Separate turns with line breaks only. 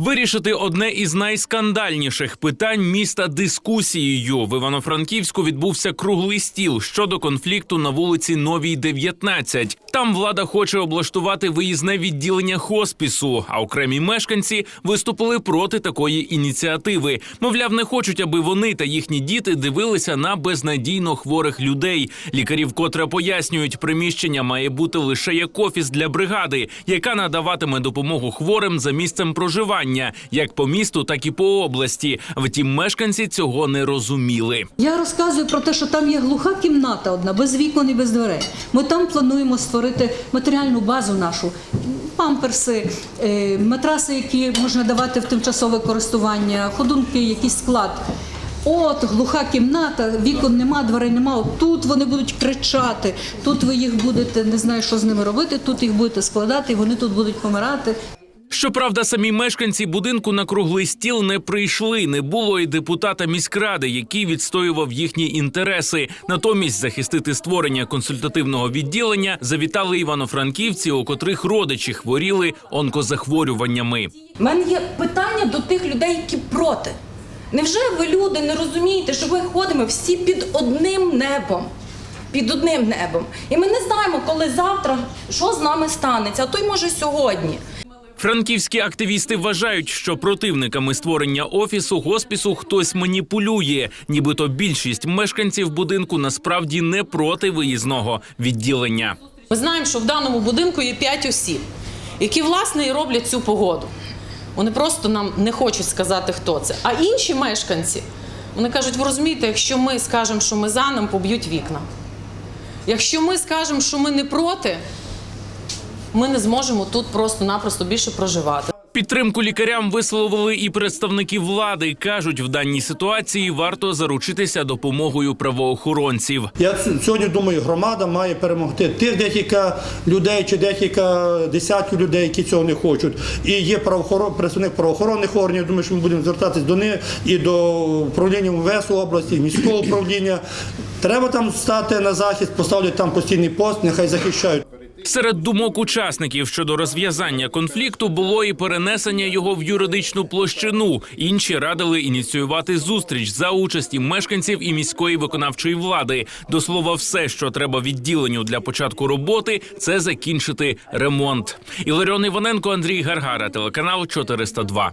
Вирішити одне із найскандальніших питань міста дискусією в Івано-Франківську відбувся круглий стіл щодо конфлікту на вулиці Новій 19. Там влада хоче облаштувати виїзне відділення хоспісу, а окремі мешканці виступили проти такої ініціативи. Мовляв, не хочуть, аби вони та їхні діти дивилися на безнадійно хворих людей. Лікарі вкотре пояснюють, приміщення має бути лише як офіс для бригади, яка надаватиме допомогу хворим за місцем проживання, як по місту, так і по області. Втім, мешканці цього не розуміли.
Я розказую про те, що там є глуха кімната одна, без вікон і без дверей. Ми там плануємо створити матеріальну базу нашу. Памперси, е, матраси, які можна давати в тимчасове користування, ходунки, якийсь склад. От глуха кімната, вікон нема, дверей нема. Тут вони будуть кричати, тут ви їх будете не знаю, що з ними робити. Тут їх будете складати, і вони тут будуть помирати.
Щоправда, самі мешканці будинку на круглий стіл не прийшли. Не було і депутата міськради, який відстоював їхні інтереси. Натомість захистити створення консультативного відділення завітали івано-франківці, у котрих родичі хворіли онкозахворюваннями.
У мене є питання до тих людей, які проти. Невже ви люди не розумієте, що ми ходимо всі під одним небом? Під одним небом. І ми не знаємо, коли завтра що з нами станеться, а то й може сьогодні.
Франківські активісти вважають, що противниками створення офісу госпісу хтось маніпулює, нібито більшість мешканців будинку насправді не проти виїзного відділення.
Ми знаємо, що в даному будинку є 5 осіб, які власне і роблять цю погоду. Вони просто нам не хочуть сказати, хто це. А інші мешканці вони кажуть: ви розумієте, якщо ми скажемо, що ми за, нам поб'ють вікна. Якщо ми скажемо, що ми не проти, ми не зможемо тут просто-напросто більше проживати.
Підтримку лікарям висловили і представники влади. кажуть, в даній ситуації варто заручитися допомогою правоохоронців.
Я сьогодні думаю, громада має перемогти тих декілька людей чи декілька десятків людей, які цього не хочуть. І є правоохорон, представник правоохоронних органів. Думаю, що ми будемо звертатись до них і до управління МВС області, і міського управління. Треба там стати на захист, поставлять там постійний пост, нехай захищають.
Серед думок учасників щодо розв'язання конфлікту було і перенесення його в юридичну площину. Інші радили ініціювати зустріч за участі мешканців і міської виконавчої влади. До слова, все, що треба відділенню для початку роботи, це закінчити ремонт. Іларіон Іваненко, Андрій Гаргара, телеканал 402.